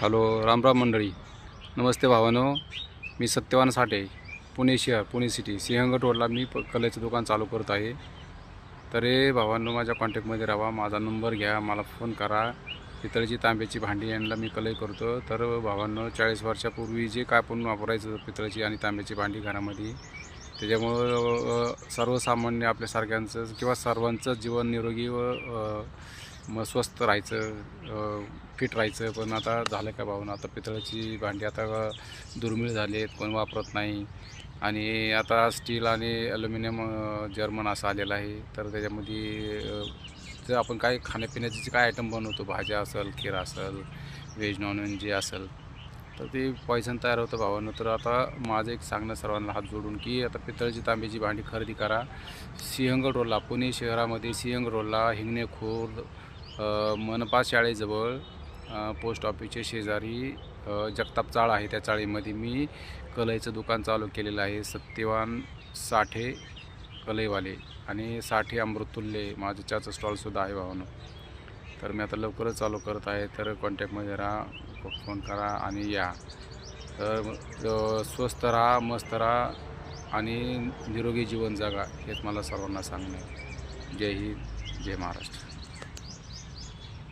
Hello रामराम मंडळी. नमस्ते भावानो. मी सत्यवान साठे पुणे शहर पुणे सिटी सिंहगड रोडला मी प कलेचं दुकान चालू करत आहे. तर हे भावांनो माझ्या कॉन्टॅक्टमध्ये राहा माझा नंबर घ्या मला फोन करा. पितळेची तांब्याची भांडी यांना मी कलई करतो. तर भावांनो चाळीस वर्षापूर्वी जे काय पण वापरायचं पितळेची आणि तांब्याची भांडी घरामध्ये त्याच्यामुळं सर्वसामान्य आपल्यासारख्यांचं किंवा सर्वांचं जीवन निरोगी व मग स्वस्त राहायचं फिट राहायचं. पण आता झालं का भावना आता पितळाची भांडी आता दुर्मिळ झाली आहेत कोण वापरत नाही. आणि आता स्टील आणि ॲल्युमिनियम जर्मन असं आलेलं आहे. तर त्याच्यामध्ये जर आपण काय खाण्यापिण्याचे जे काय आयटम बनवतो? भाज्या असेल खीर असेल व्हेज नॉनव्हेज जे असेल. तर ते पॉयझन तयार होतं भावानं. तर आता माझं एक सांगणं सर्वांना हात जोडून की आता पितळची तांब्याची भांडी खरेदी करा. सिंहगड रोडला पुणे शहरामध्ये सिंहगड रोडला हिंगणे खुर्द मनपा शाळेजवळ पोस्ट ऑफिसच्या शेजारी जगताप चाळ आहे त्या चाळीमध्ये मी कलईचं दुकान चालू केलेलं आहे. सत्यवान साठे कलईवाले आणि साठे अमृतुल्ले माझं चहाचं स्टॉलसुद्धा आहे भावानं. तर मी आता लवकरच चालू करत आहे. तर कॉन्टॅक्टमध्ये राहा फोन करा आणि या. तर स्वस्त राहा मस्त राहा आणि निरोगी जीवन जगा हेच मला सर्वांना सांगणे जय हिंद जय महाराष्ट्र.